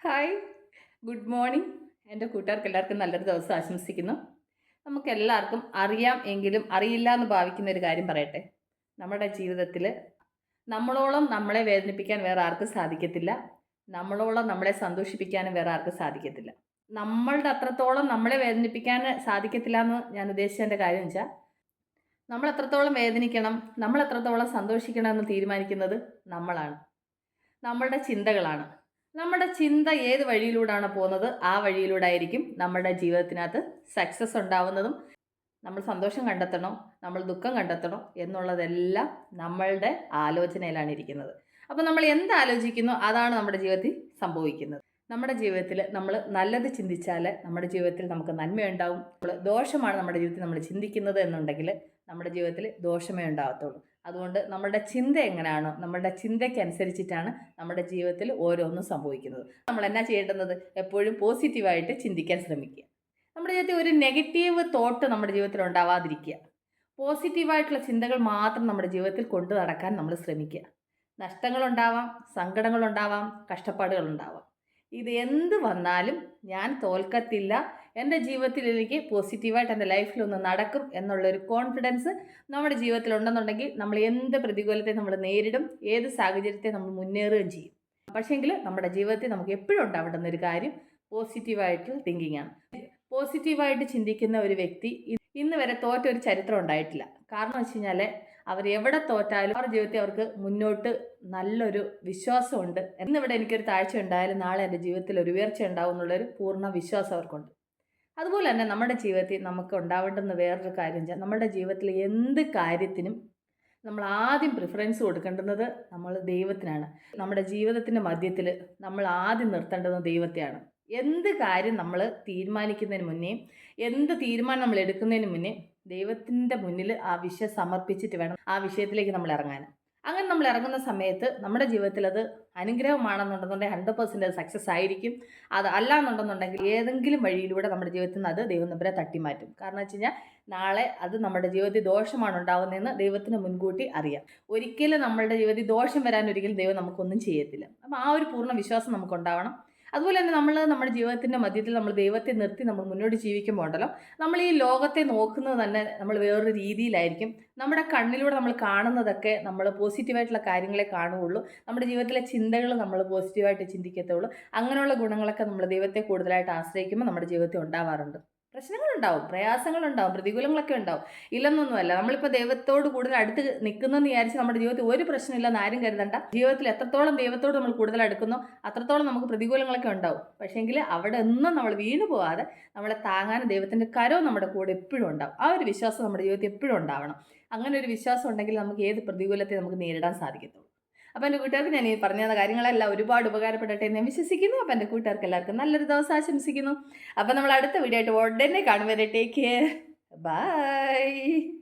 Hi good morning എന്റെ കൂട്ടുകാർക്ക് എല്ലാവർക്കും നല്ലൊരു ദിവസം ആശംസിക്കുന്നു. നമുക്ക് എല്ലാവർക്കും അറിയാം എങ്കിലും അറിയില്ല എന്ന് ഭാവിക്കുന്ന ഒരു കാര്യം പറയട്ടെ. നമ്മുടെ ജീവിതത്തിൽ നമ്മളോളം നമ്മളെ വേദനിപ്പിക്കാൻ വേറെ ആർക്കും സാധിക്കത്തില്ല. നമ്മളോളം നമ്മളെ സന്തോഷിപ്പിക്കാനും വേറെ ആർക്കും സാധിക്കത്തില്ല. നമ്മളുടെ അത്രത്തോളം നമ്മളെ വേദനിപ്പിക്കാൻ സാധിക്കത്തില്ല എന്ന് ഞാൻ ഉദ്ദേശിച്ചതിന്റെ കാര്യം വെച്ചാൽ നമ്മൾ എത്രത്തോളം വേദനിക്കണം നമ്മൾ എത്രത്തോളം സന്തോഷിക്കണം എന്ന് തീരുമാനിക്കുന്നത് നമ്മളാണ്. നമ്മളുടെ ചിന്തകളാണ്. നമ്മുടെ ചിന്ത ഏത് വഴിയിലൂടെയാണ് പോകുന്നത്? ആ വഴിയിലൂടെ ആയിരിക്കും നമ്മുടെ ജീവിതത്തിനകത്ത് സക്സസ് ഉണ്ടാവുന്നതും നമ്മൾ സന്തോഷം കണ്ടെത്തണോ? നമ്മൾ ദുഃഖം കണ്ടെത്തണോ? എന്നുള്ളതെല്ലാം നമ്മളുടെ ആലോചനയിലാണ് ഇരിക്കുന്നത്. അപ്പോൾ നമ്മൾ എന്ത് ആലോചിക്കുന്നു? അതാണ് നമ്മുടെ ജീവിതത്തിൽ സംഭവിക്കുന്നത്. നമ്മുടെ ജീവിതത്തിൽ നമ്മൾ നല്ലത് ചിന്തിച്ചാൽ നമ്മുടെ ജീവിതത്തിൽ നമുക്ക് നന്മയുണ്ടാവും നമ്മൾ ദോഷമാണ് നമ്മുടെ ജീവിതത്തിൽ നമ്മൾ ചിന്തിക്കുന്നത് എന്നുണ്ടെങ്കിൽ നമ്മുടെ ജീവിതത്തിൽ ദോഷമേ ഉണ്ടാകത്തുള്ളൂ അതുകൊണ്ട് നമ്മുടെ ചിന്ത എങ്ങനെയാണോ നമ്മുടെ ചിന്തയ്ക്കനുസരിച്ചിട്ടാണ് നമ്മുടെ ജീവിതത്തിൽ ഓരോന്നും സംഭവിക്കുന്നത്. നമ്മൾ എന്നാ ചെയ്യേണ്ടത്? എപ്പോഴും പോസിറ്റീവായിട്ട് ചിന്തിക്കാൻ ശ്രമിക്കുക. നമ്മുടെ ജീവിതത്തിൽ ഒരു നെഗറ്റീവ് തോട്ട് നമ്മുടെ ജീവിതത്തിൽ ഉണ്ടാവാതിരിക്കുക. പോസിറ്റീവായിട്ടുള്ള ചിന്തകൾ മാത്രം നമ്മുടെ ജീവിതത്തിൽ കൊണ്ടു നടക്കാൻ നമ്മൾ ശ്രമിക്കുക. നഷ്ടങ്ങളുണ്ടാവാം സങ്കടങ്ങളുണ്ടാവാം കഷ്ടപ്പാടുകളുണ്ടാവാം ഇത് എന്ത് വന്നാലും ഞാൻ തോൽക്കത്തില്ല. എന്റെ ജീവിതത്തിൽ എനിക്ക് പോസിറ്റീവായിട്ട് എന്റെ ലൈഫിലൊന്ന് നടക്കും എന്നുള്ളൊരു കോൺഫിഡൻസ് നമ്മുടെ ജീവിതത്തിൽ ഉണ്ടെന്നുണ്ടെങ്കിൽ നമ്മൾ എന്ത് പ്രതികൂലത്തെ നമ്മൾ നേരിടും ഏത് സാഹചര്യത്തെ നമ്മൾ മുന്നേറുകയും ചെയ്യും. പക്ഷേങ്കിൽ നമ്മുടെ ജീവിതത്തിൽ നമുക്ക് എപ്പോഴും ഉണ്ടാവേണ്ടുന്ന ഒരു കാര്യം പോസിറ്റീവായിട്ടുള്ള തിങ്കിങ് ആണ്. പോസിറ്റീവായിട്ട് ചിന്തിക്കുന്ന ഒരു വ്യക്തി ഇന്ന് വരെ തോറ്റ ഒരു ചരിത്രം ഉണ്ടായിട്ടില്ല. കാരണം വെച്ച് കഴിഞ്ഞാൽ അവർ എവിടെ തോറ്റാലും അവരുടെ ജീവിതത്തിൽ അവർക്ക് മുന്നോട്ട് നല്ലൊരു വിശ്വാസമുണ്ട്. എന്നിവിടെ എനിക്കൊരു താഴ്ച ഉണ്ടായാലും നാളെ എന്റെ ജീവിതത്തിൽ ഒരു ഉയർച്ച ഉണ്ടാവും എന്നുള്ളൊരു പൂർണ വിശ്വാസം അവർക്കുണ്ട്. അതുപോലെ തന്നെ നമ്മുടെ ജീവിതത്തിൽ നമുക്ക് ഉണ്ടാവേണ്ടുന്ന വേറൊരു കാര്യം വെച്ചാൽ നമ്മുടെ ജീവിതത്തിൽ എന്ത് കാര്യത്തിനും നമ്മൾ ആദ്യം പ്രിഫറൻസ് കൊടുക്കേണ്ടുന്നത് നമ്മൾ ദൈവത്തിനാണ്. നമ്മുടെ ജീവിതത്തിന്റെ മധ്യത്തിൽ നമ്മൾ ആദ്യം നിർത്തേണ്ടത് ദൈവത്തെയാണ്. എന്ത് കാര്യം നമ്മൾ തീരുമാനിക്കുന്നതിന് മുന്നേ എന്ത് തീരുമാനം നമ്മൾ എടുക്കുന്നതിന് മുന്നേ ദൈവത്തിന്റെ മുന്നിൽ ആ വിഷയം സമർപ്പിച്ചിട്ട് വേണം ആ വിഷയത്തിലേക്ക് നമ്മൾ ഇറങ്ങാൻ. അങ്ങനെ നമ്മൾ ഇറങ്ങുന്ന സമയത്ത് നമ്മുടെ ജീവിതത്തിൽ അത് അനുഗ്രഹമാണെന്നുണ്ടെന്നുണ്ടെങ്കിൽ ഹൺഡ്രഡ് പെർസെന്റ് സക്സസ് ആയിരിക്കും. അത് അല്ല എന്നുണ്ടെന്നുണ്ടെങ്കിൽ ഏതെങ്കിലും വഴിയിലൂടെ നമ്മുടെ ജീവിതത്തിൽ നിന്ന് അത് ദൈവം നമ്പരെ തട്ടിമാറ്റും. കാരണം വെച്ച് കഴിഞ്ഞാൽ നാളെ അത് നമ്മുടെ ജീവിതത്തിൽ ദോഷമാണ് ഉണ്ടാകുന്നതെന്ന് ദൈവത്തിന് മുൻകൂട്ടി അറിയാം. ഒരിക്കലും നമ്മുടെ ജീവിതത്തിൽ ദോഷം വരാൻ ഒരിക്കലും ദൈവം നമുക്കൊന്നും ചെയ്യത്തില്ല. അപ്പം ആ ഒരു പൂർണ വിശ്വാസം നമുക്കുണ്ടാവണം. അതുപോലെ തന്നെ നമ്മൾ നമ്മുടെ ജീവിതത്തിന്റെ മധ്യത്തിൽ നമ്മൾ ദൈവത്തെ നിർത്തി നമ്മൾ മുന്നോട്ട് ജീവിക്കുമ്പോൾ ഉണ്ടല്ലോ. നമ്മൾ ഈ ലോകത്തെ നോക്കുന്നത് തന്നെ നമ്മൾ വേറൊരു രീതിയിലായിരിക്കും. നമ്മുടെ കണ്ണിലൂടെ നമ്മൾ കാണുന്നതൊക്കെ നമ്മൾ പോസിറ്റീവായിട്ടുള്ള കാര്യങ്ങളെ കാണുകയുള്ളൂ. നമ്മുടെ ജീവിതത്തിലെ ചിന്തകൾ നമ്മൾ പോസിറ്റീവായിട്ട് ചിന്തിക്കത്തുള്ളൂ. അങ്ങനെയുള്ള ഗുണങ്ങളൊക്കെ നമ്മൾ ദൈവത്തെ കൂടുതലായിട്ട് ആശ്രയിക്കുമ്പോൾ നമ്മുടെ ജീവിതത്തിൽ ഉണ്ടാവാറുണ്ട്. പ്രശ്നങ്ങളുണ്ടാവും പ്രയാസങ്ങളുണ്ടാവും പ്രതികൂലങ്ങളൊക്കെ ഉണ്ടാവും. ഇല്ലെന്നൊന്നുമല്ല. നമ്മളിപ്പോൾ ദൈവത്തോട് കൂടുതൽ അടുത്ത് നിൽക്കുന്നെന്ന് വിചാരിച്ച് നമ്മുടെ ജീവിതത്തിൽ ഒരു പ്രശ്നമില്ലെന്ന് ആരും കരുതണ്ട. ജീവിതത്തിൽ എത്രത്തോളം ദൈവത്തോട് നമ്മൾ കൂടുതൽ അടുക്കുന്നു അത്രത്തോളം നമുക്ക് പ്രതികൂലങ്ങളൊക്കെ ഉണ്ടാവും. പക്ഷേങ്കിൽ അവിടെ ഒന്നും നമ്മൾ വീണു പോകാതെ നമ്മളെ താങ്ങാനും ദൈവത്തിന്റെ കരവും നമ്മുടെ കൂടെ എപ്പോഴും ഉണ്ടാവും. ആ ഒരു വിശ്വാസം നമ്മുടെ ജീവിതത്തിൽ എപ്പോഴും ഉണ്ടാവണം. അങ്ങനെ ഒരു വിശ്വാസം ഉണ്ടെങ്കിൽ നമുക്ക് ഏത് പ്രതികൂലത്തെ നമുക്ക് നേരിടാൻ സാധിക്കത്തുള്ളൂ? അപ്പോൾ എന്റെ കൂട്ടുകാർക്ക് ഞാൻ ഈ പറഞ്ഞ കാര്യങ്ങളെല്ലാം ഒരുപാട് ഉപകാരപ്പെടട്ടെ എന്ന് ഞാൻ വിശ്വസിക്കുന്നു. അപ്പോൾ എന്റെ കൂട്ടുകാർക്ക് എല്ലാവർക്കും നല്ലൊരു ദിവസം ആശംസിക്കുന്നു. അപ്പോൾ നമ്മൾ അടുത്ത വീഡിയോ ആയിട്ട് ഉടനെ കാണുവരെ ടേക്ക് കെയർ ബൈ